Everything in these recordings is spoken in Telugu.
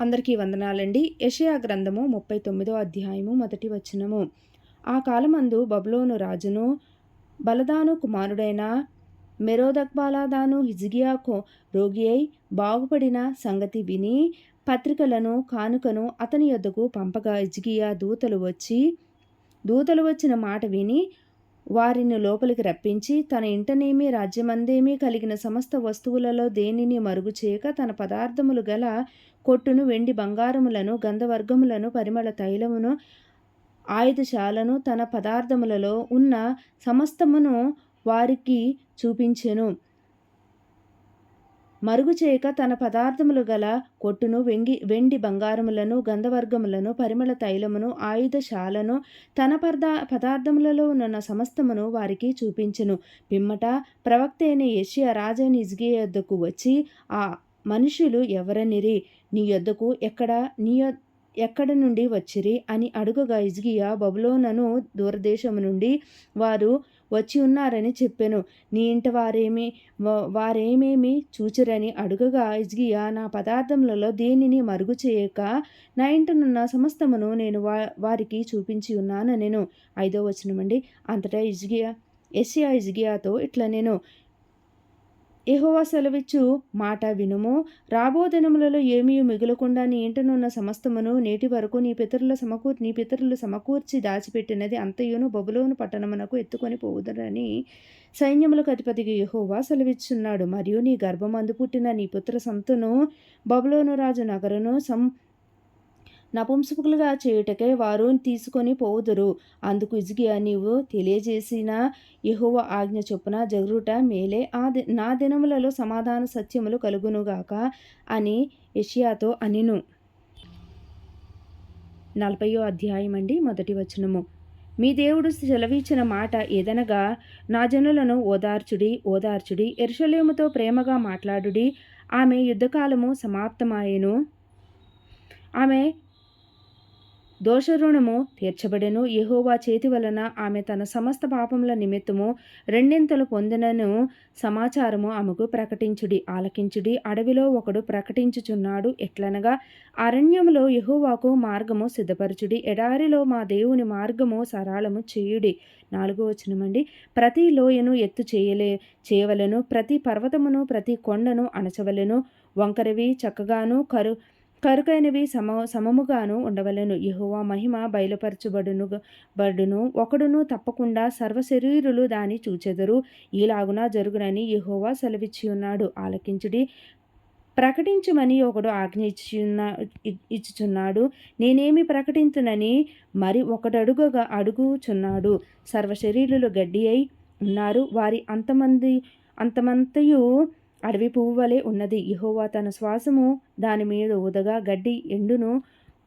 అందరికీ వందనాలండి. యషయా గ్రంథము ముప్పై తొమ్మిదో అధ్యాయము మొదటి వచనము. ఆ కాలమందు బబులోను రాజును బలదాను కుమారుడైన మెరోదక్బాలాదాను హిజ్గియాకు రోగి అయి బాగుపడిన సంగతి విని పత్రికలను కానుకను అతని యొద్దకు పంపగా హిజ్గియా దూతలు వచ్చి దూతలు వచ్చిన మాట విని వారిని లోపలికి రప్పించి తన ఇంటనేమి రాజ్యమందేమీ కలిగిన సమస్త వస్తువులలో దేనిని మరుగు చేయక తన పదార్థములు గల కొట్టును వెండి బంగారములను గంధవర్గములను పరిమళ తైలమును ఆయుధశాలను తన పదార్థములలో ఉన్న సమస్తమును వారికి చూపించెను. మరుగు చేయక తన పదార్థములు గల కొట్టును వెంగి వెండి బంగారములను గంధవర్గములను పరిమళ తైలమును ఆయుధశాలను తన పదా పదార్థములలో ఉన్న సమస్తమును వారికి చూపించెను. పిమ్మట ప్రవక్త అయిన యషియా రాజైన ఇజ్గియద్దకు వచ్చి ఆ మనుషులు ఎవరనిరి? నీ యొద్దకు ఎక్కడ నీ ఎక్కడ నుండి వచ్చిరి అని అడుగగా ఇజ్గియా బబులోనను దూరదేశము నుండి వారు వచ్చి ఉన్నారని చెప్పాను. నీ ఇంట వారేమి వారేమేమి చూచరని అడుగగా ఇజ్గియా నా పదార్థములలో దేనిని మరుగు చేయక నా ఇంటనున్న సమస్తమును నేను వా వారికి చూపించి ఉన్నాను నేను ఐదో వచనమండి. అంతటా ఇజ్గియా ఎస్సియా ఇజ్గియాతో ఇట్లా నేను ఎహోవా సెలవిచ్చు మాట వినుము. రాబో దినములలో ఏమీ మిగులకుండా నీ ఇంటనున్న సమస్తమును నేటి వరకు నీ పితరుల సమకూర్ నీ పితరులు సమకూర్చి దాచిపెట్టినది అంతయును బబులోను పట్టణమునకు ఎత్తుకొని పోవుదరని సైన్యములకు అధిపతికి యహోవా సెలవిచ్చున్నాడు. మరియు నీ గర్భమందు పుట్టిన నీ పుత్ర సంతను బబులోను రాజు నగరును సం నపుంసకులుగా చేయుటకే వారు తీసుకొని పోదురు. అందుకు ఇజిగియా నీవు తెలియజేసిన యహోవ ఆజ్ఞ చొప్పున జరుగుట మేలే. ఆ నా దినములలో సమాధాన సత్యములు కలుగునుగాక అని యషియాతో అనిను. నలభయో అధ్యాయం అండి మొదటి వచనము. మీ దేవుడు సెలవిచ్చిన మాట ఏదనగా నా జనులను ఓదార్చుడి ఓదార్చుడి ఎరుషలేముతో ప్రేమగా మాట్లాడుడి. ఆమె యుద్ధకాలము సమాప్తమాయెను. ఆమె దోషరుణము తీర్చబడెను. యహోవా చేతి వలన ఆమె తన సమస్త పాపముల నిమిత్తము రెండింతలు పొందినను సమాచారము ఆమెకు ప్రకటించుడి ఆలకించుడి. అడవిలో ఒకడు ప్రకటించుచున్నాడు. ఎట్లనగా అరణ్యములో యహోవాకు మార్గము సిద్ధపరచుడి. ఎడారిలో మా దేవుని మార్గము సరళము చేయుడి. నాలుగో వచనమండి. ప్రతి లోయను ఎత్తు చేయలే చేయవలను. ప్రతి పర్వతమును ప్రతి కొండను అణచవలను. వంకరవి చక్కగాను కరు కరుకైనవి సమ సమముగాను ఉండవలను. యహోవా మహిమ బయలుపరచబడును బడును. ఒకడును తప్పకుండా సర్వశరీరులు దాని చూచెదరు. ఈలాగున జరుగునని యహోవా సెలవిచ్చి ఉన్నాడు ఆలకించుడి. ప్రకటించమని ఒకడు ఆజ్ఞ ఇచ్చున్న ఇచ్చుచున్నాడు. నేనేమి ప్రకటించునని మరి ఒకడడుగుగా అడుగుచున్నాడు. సర్వశరీరులు గడ్డి అయి ఉన్నారు. వారి అంతమంది అంతమంతయు అడవి పువ్వు వలె ఉన్నది. ఇహోవా తన శ్వాసము దాని మీద ఊదగా గడ్డి ఎండును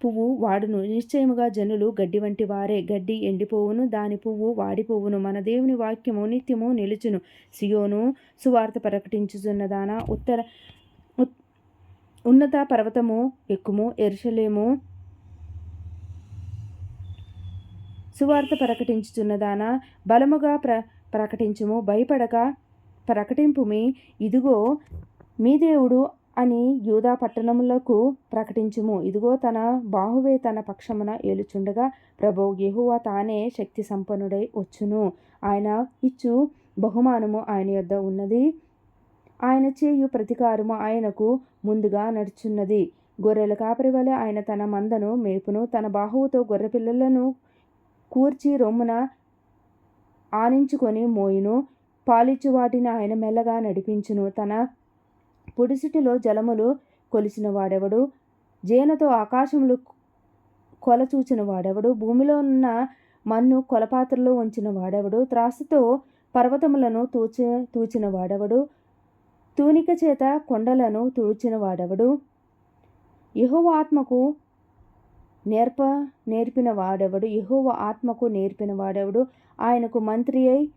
పువ్వు వాడును. నిశ్చయముగా జనులు గడ్డి వంటి వారే. గడ్డి ఎండిపోవును దాని పువ్వు వాడిపోవును. మన దేవుని వాక్యము నిత్యము నిలుచును. సియోను సువార్త ప్రకటించుచున్నదానా ఉత్తర ఉన్నత పర్వతము ఎక్కుము. ఎరుషలేము సువార్త ప్రకటించుచున్నదానా బలముగా ప్ర ప్రకటించుము. భయపడక ప్రకటింపుమి. ఇదిగో మీ దేవుడు అని యూదా పట్టణములకు ప్రకటించుము. ఇదిగో తన బాహువే తన పక్షమున ఏలుచుండగా ప్రభు యెహువా తానే శక్తి సంపన్నుడై వచ్చును. ఆయన ఇచ్చు బహుమానము ఆయన యొద్ద ఉన్నది. ఆయన చేయు ప్రతికారము ఆయనకు ముందుగా నడుచున్నది. గొర్రెల కాపరి వలె ఆయన తన మందను మేపును. తన బాహువుతో గొర్రె పిల్లలను కూర్చి రొమ్మున ఆనించుకొని మోయును. పాలిచ్చు వాటిని ఆయన మెల్లగా నడిపించును. తన పొడిసిటిలో జలములు కొలిసిన వాడెవడు? జేనతో ఆకాశములు కొలచూచిన వాడెవడు? భూమిలో ఉన్న మన్ను కొలపాత్రలో ఉంచిన వాడెవడు? త్రాసుతో పర్వతములను తూచి తూచిన వాడెవడు? తూనిక చేత కొండలను తూచిన వాడెవడు? యహోవ ఆత్మకు నేర్ప నేర్పిన వాడెవడు? యహోవ ఆత్మకు నేర్పిన వాడెవడు? ఆయనకు మంత్రి అయి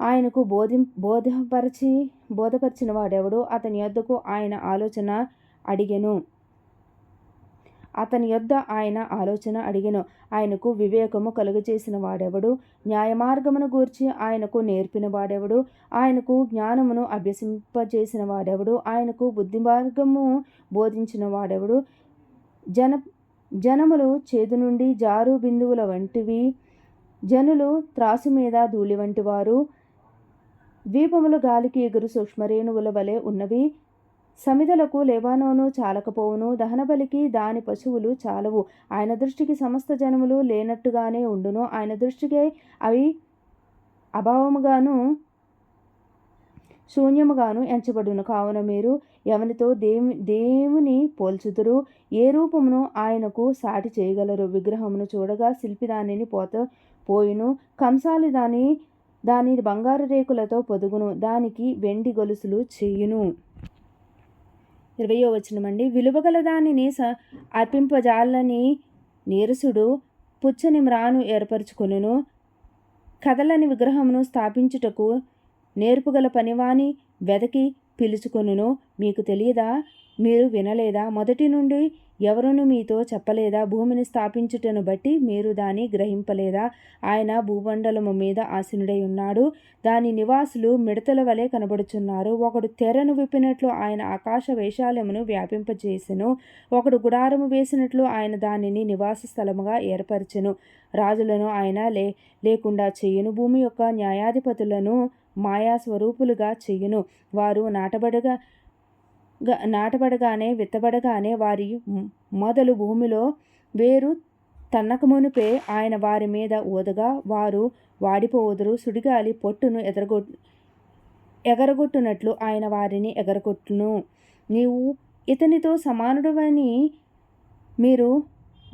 ఆయనకు బోధి బోధపరిచి బోధపరిచిన వాడెవడు అతని యొద్దకు ఆయన ఆలోచన అడిగెను. అతని యొద్ద ఆయన ఆలోచన అడిగెను. ఆయనకు వివేకము కలుగజేసిన వాడెవడు న్యాయ మార్గమును గూర్చి ఆయనకు నేర్పిన వాడెవడు ఆయనకు జ్ఞానమును అభ్యసింపజేసిన వాడెవడు ఆయనకు బుద్ధి మార్గము బోధించిన వాడెవడు జన జనములు చేదు నుండి జారు బిందువుల వంటివి జనులు త్రాసు మీద ధూళి వంటి వారు ద్వీపములు గాలికి ఎగురు సూక్ష్మరేణువుల వలె ఉన్నవి. సమిధలకు లేబానోను చాలకపోవును. దహనబలికి దాని పశువులు చాలవు. ఆయన దృష్టికి సమస్త జనములు లేనట్టుగానే ఉండును. ఆయన దృష్టికి అవి అభావముగాను శూన్యముగాను ఎంచబడును. కావున మీరు ఎవనితో దేవి దేవుని పోల్చుదురు. ఏ రూపమును ఆయనకు సాటి చేయగలరు? విగ్రహమును చూడగా శిల్పి దానిని పోత పోయిను. కంసాలి దాని దాని బంగారు రేకులతో పొదుగును దానికి వెండి గొలుసులు చేయును. ఇరవయో వచనమండి. విలువగల దానిని స అర్పింపజాలని నీరసుడు పుచ్చని మ్రాను ఏర్పరచుకొనును. కదలని విగ్రహమును స్థాపించుటకు నేర్పుగల పనివాని వెదకి పిలుచుకొనును. మీకు తెలియదా? మీరు వినలేదా? మొదటి నుండి ఎవరును మీతో చెప్పలేదా? భూమిని స్థాపించుటను బట్టి మీరు దాన్ని గ్రహింపలేదా? ఆయన భూమండలము మీద ఆసీనుడై ఉన్నాడు. దాని నివాసులు మిడతల వలె కనబడుచున్నారు. ఒకడు తెరను విప్పినట్లు ఆయన ఆకాశ వేషాలమును వ్యాపింపజేసెను. ఒకడు గుడారము వేసినట్లు ఆయన దానిని నివాస స్థలముగా ఏర్పరచెను. రాజులను ఆయన లే లేకుండా చేయును. భూమి యొక్క న్యాయాధిపతులను మాయా స్వరూపులుగా వారు నాటబడగా నాటబడగానే విత్తబడగానే వారి మొదలు భూమిలో వేరు తన్నక మునిపే ఆయన వారి మీద ఊదగా వారు వాడిపోదురు సుడిగాలి పొట్టును ఎదరగొ ఎగరగొట్టునట్లు ఆయన వారిని ఎగరగొట్టును. నీవు ఇతనితో సమానుడవని మీరు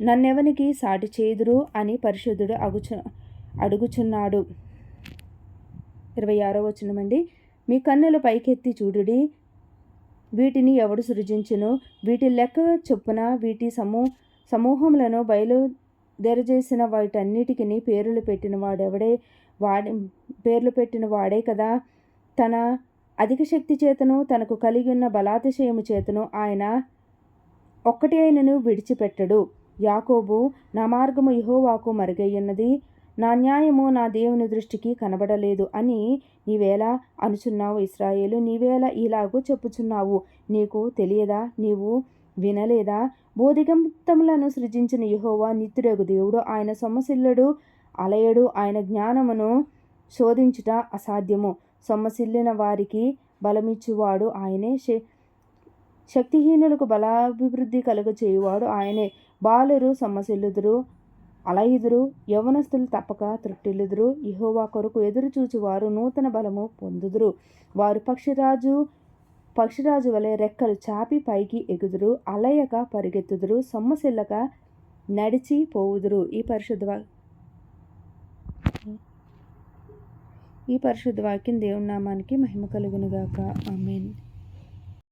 నన్నెవనికి సాటి చేదురు అని పరిశుద్ధుడు అగుచు అడుగుచున్నాడు. ఇరవై ఆరో వచనమండి. మీ కన్నులు పైకెత్తి చూడుడి. వీటిని ఎవడు సృజించును? వీటి లెక్క చొప్పున వీటి సమూ సమూహములను బయలుదేరజేసిన వాటన్నిటికీ పేర్లు పెట్టిన వాడెవడే? వాడి పేర్లు పెట్టిన వాడే కదా. తన అధిక శక్తి చేతను తనకు కలిగి ఉన్న బలాతిశయము చేతను ఆయన ఒక్కటి అయినను విడిచిపెట్టడు. యాకోబు నా మార్గము యహోవాకు మరుగయ్యున్నది నా న్యాయము నా దేవుని దృష్టికి కనబడలేదు అని నీవేలా అనుచున్నావు ఇస్రాయేలు నీవేలా ఇలాగూ చెప్పుచున్నావు. నీకు తెలియదా? నీవు వినలేదా? బోధిగంతములను సృజించిన యహోవా నిత్యుడగు దేవుడు ఆయన సొమ్మసిల్లుడు అలయడు ఆయన జ్ఞానమును శోధించుట అసాధ్యము. సొమ్మసిల్లిన వారికి బలమిచ్చువాడు ఆయనే. శక్తిహీనులకు బలాభివృద్ధి కలుగ చేయువాడు ఆయనే. బాలురు సొమ్మసిల్లుదురు అలయుదురు యవనస్తులు తప్పక త్రొట్టిల్లుదురు ఇహోవా కొరకు ఎదురు చూచువారు నూతన బలము పొందుదురు. వారు పక్షిరాజు పక్షిరాజు వలె రెక్కలు చాపి పైకి ఎగుదురు. అలయక పరిగెత్తుదురు. సొమ్మసిల్లక నడిచి పోవుదురు. ఈ పరిశుద్ధ ఈ పరిశుద్ధ వాక్యం దేవుని నామానికి మహిమ కలుగునుగాక. ఆమెన్.